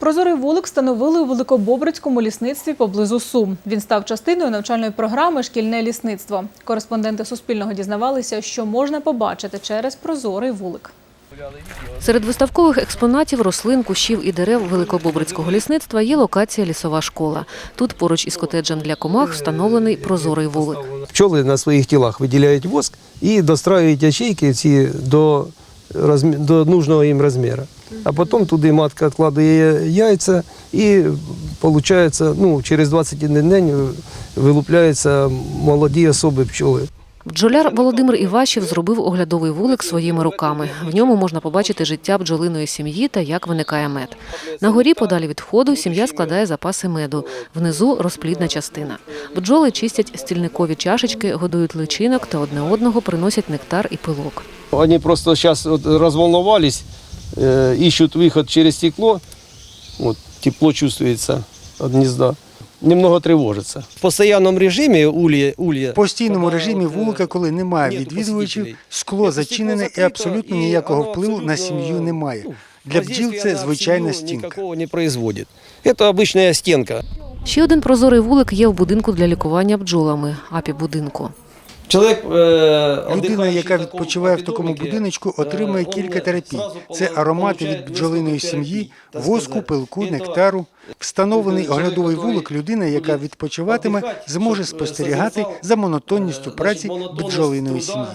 Прозорий вулик встановили у Великобобрицькому лісництві поблизу Сум. Він став частиною навчальної програми Шкільне лісництво. Кореспонденти Суспільного дізнавалися, що можна побачити через прозорий вулик. Серед виставкових експонатів рослин, кущів і дерев Великобобрицького лісництва є локація лісова школа. Тут поруч із котеджем для комах встановлений прозорий вулик. Пчоли на своїх тілах виділяють воск і достраюють ячейки ці до, до нужного їм розміру. А потім туди матка відкладає яйця і виходить, ну, через 21 день вилупляються молоді особи пчоли. Бджоляр Володимир Івашів зробив оглядовий вулик своїми руками. В ньому можна побачити життя бджолиної сім'ї та як виникає мед. На горі, подалі від входу, сім'я складає запаси меду. Внизу розплідна частина. Бджоли чистять стільникові чашечки, годують личинок та одне одного приносять нектар і пилок. Вони просто зараз от е, ищут виход через стекло, от, тепло чувствується від гнізда. Немного тривожиться. В постійному режимі улья, улья В постійному режимі вулика, коли немає відвідувачів, скло зачинене і абсолютно ніякого впливу на сім'ю немає. Для бджіл це звичайна стінка. Никакого не производит. Это обычная стенка. Ще один прозорий вулик є в будинку для лікування бджолами апі-будинку. Чоловік, е, Людина, яка відпочиває в такому будиночку, отримує кілька терапій. Це аромати від бджолиної сім'ї, воску, пилку, нектару. Встановлений оглядовий вулик людина, яка відпочиватиме, зможе спостерігати за монотонністю праці бджолиної сім'ї.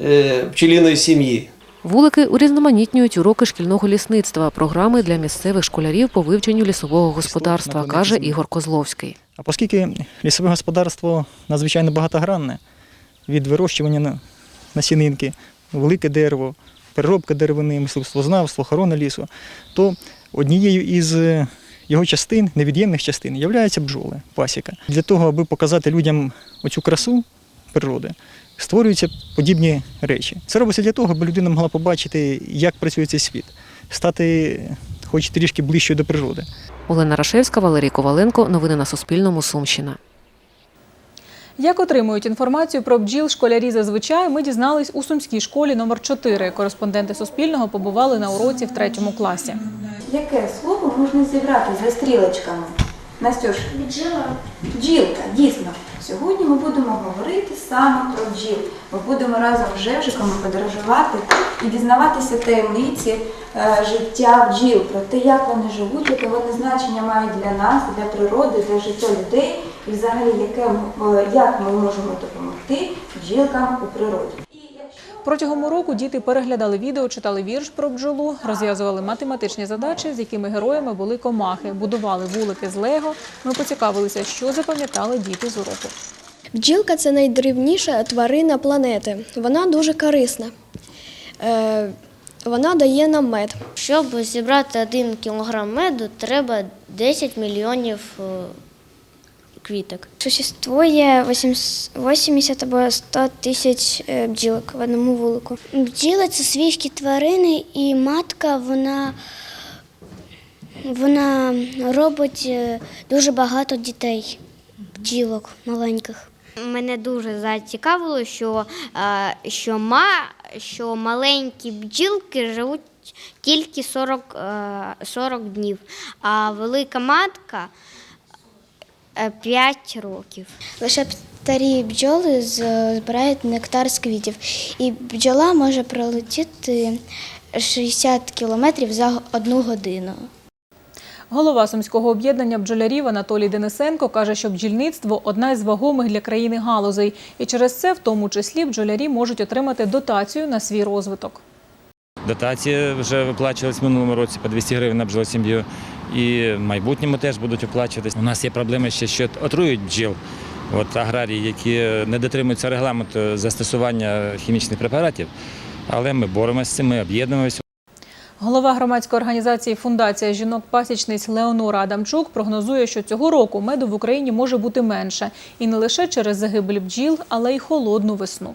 е, пчелиної сім'ї. Вулики урізноманітнюють уроки шкільного лісництва, програми для місцевих школярів по вивченню лісового господарства, каже Ігор Козловський. А оскільки лісове господарство надзвичайно багатогранне, від вирощування на- насінинки, велике дерево, переробка деревини, мисливствознавство, охорона лісу, то однією із е, його частин, невід'ємних частин, є бджоли, пасіка. Для того, аби показати людям оцю красу природи, створюються подібні речі. Це робиться для того, аби людина могла побачити, як працює цей світ, стати хоч трішки ближчою до природи. Олена Рашевська, Валерій Коваленко. Новини на Суспільному. Сумщина. Як отримують інформацію про бджіл школярі зазвичай, ми дізнались у Сумській школі номер 4 Кореспонденти Суспільного побували на уроці в третьому класі. Яке слово можна зібрати за стрілочками? Настюш? Бджола. Бджілка, дійсно. Сьогодні ми будемо говорити саме про бджіл. Ми будемо разом з Жевжиками подорожувати і дізнаватися таємниці е, життя бджіл, про те, як вони живуть, яке вони значення мають для нас, для природи, для життя людей, і взагалі яке, е, як ми можемо допомогти бджілкам у природі. Протягом уроку діти переглядали відео, читали вірш про бджолу, розв'язували математичні задачі, з якими героями були комахи, будували вулики з лего. Ми поцікавилися, що запам'ятали діти з уроку. Бджілка це найдрібніша тварина планети. Вона дуже корисна. Е, вона дає нам мед. Щоб зібрати 1 кілограм меду, треба 10 мільйонів е, квіток. Существує 80 або 100 тисяч е, бджілок в одному вулику. Бджіли це свійські тварини, і матка вона, вона робить е, дуже багато дітей, бджілок маленьких. Мене дуже зацікавило, що, е, що, ма, що маленькі бджілки живуть тільки 40, е, 40 днів, а велика матка 5 років. Лише старі бджоли збирають нектар з квітів, і бджола може пролетіти 60 кілометрів за одну годину. Голова сумського об'єднання бджолярів Анатолій Денисенко каже, що бджільництво одна із вагомих для країни галузей, і через це, в тому числі, бджолярі можуть отримати дотацію на свій розвиток. Дотації вже виплачувались в минулому році по 200 гривень на бджолосім'ю. І в майбутньому теж будуть виплачуватись. У нас є проблеми ще, що отрують бджіл. От аграрії, які не дотримуються регламенту застосування хімічних препаратів. Але ми боремося з цим, ми об'єднуємося. Голова громадської організації Фундація жінок-пасічниць Леонора Адамчук прогнозує, що цього року меду в Україні може бути менше. І не лише через загибель бджіл, але й холодну весну.